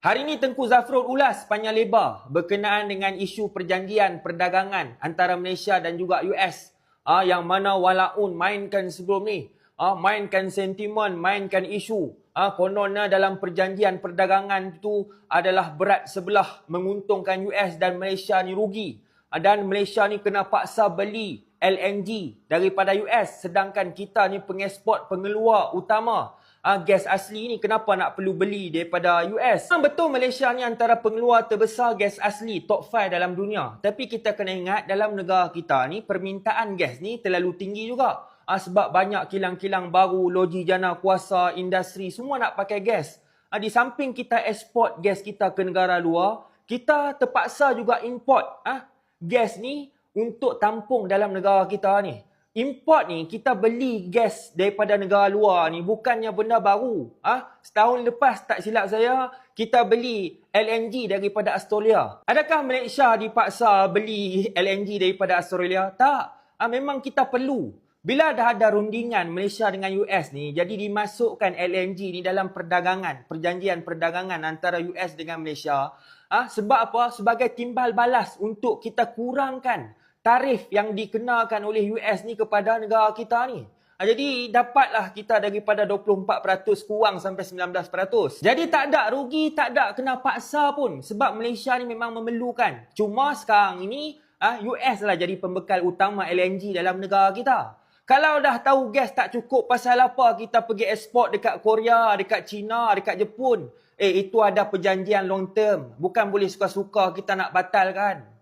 Hari ini Tengku Zafrul ulas panjang lebar berkenaan dengan isu perjanjian perdagangan antara Malaysia dan juga US. Ah, yang mana walaun mainkan sebelum ni. Ah, mainkan sentimen, mainkan isu. Ah, kononnya dalam perjanjian perdagangan itu adalah berat sebelah menguntungkan US dan Malaysia ni rugi. Ah, dan Malaysia ni kena paksa beli LNG daripada US sedangkan kita ni pengeksport pengeluar utama uh, gas asli ni kenapa nak perlu beli daripada US. Memang betul Malaysia ni antara pengeluar terbesar gas asli top 5 dalam dunia. Tapi kita kena ingat dalam negara kita ni permintaan gas ni terlalu tinggi juga. Uh, sebab banyak kilang-kilang baru, loji jana kuasa, industri semua nak pakai gas. Uh, di samping kita ekspor gas kita ke negara luar, kita terpaksa juga import uh, gas ni untuk tampung dalam negara kita ni. Import ni kita beli gas daripada negara luar ni bukannya benda baru. Ah, ha? setahun lepas tak silap saya kita beli LNG daripada Australia. Adakah Malaysia dipaksa beli LNG daripada Australia? Tak. Ah, ha? memang kita perlu. Bila dah ada rundingan Malaysia dengan US ni, jadi dimasukkan LNG ni dalam perdagangan, perjanjian perdagangan antara US dengan Malaysia. Ah, ha? sebab apa? Sebagai timbal balas untuk kita kurangkan tarif yang dikenakan oleh US ni kepada negara kita ni. Ha, jadi dapatlah kita daripada 24% kurang sampai 19%. Jadi tak ada rugi, tak ada kena paksa pun. Sebab Malaysia ni memang memerlukan. Cuma sekarang ini ha, US lah jadi pembekal utama LNG dalam negara kita. Kalau dah tahu gas tak cukup pasal apa kita pergi ekspor dekat Korea, dekat China, dekat Jepun. Eh itu ada perjanjian long term. Bukan boleh suka-suka kita nak batalkan.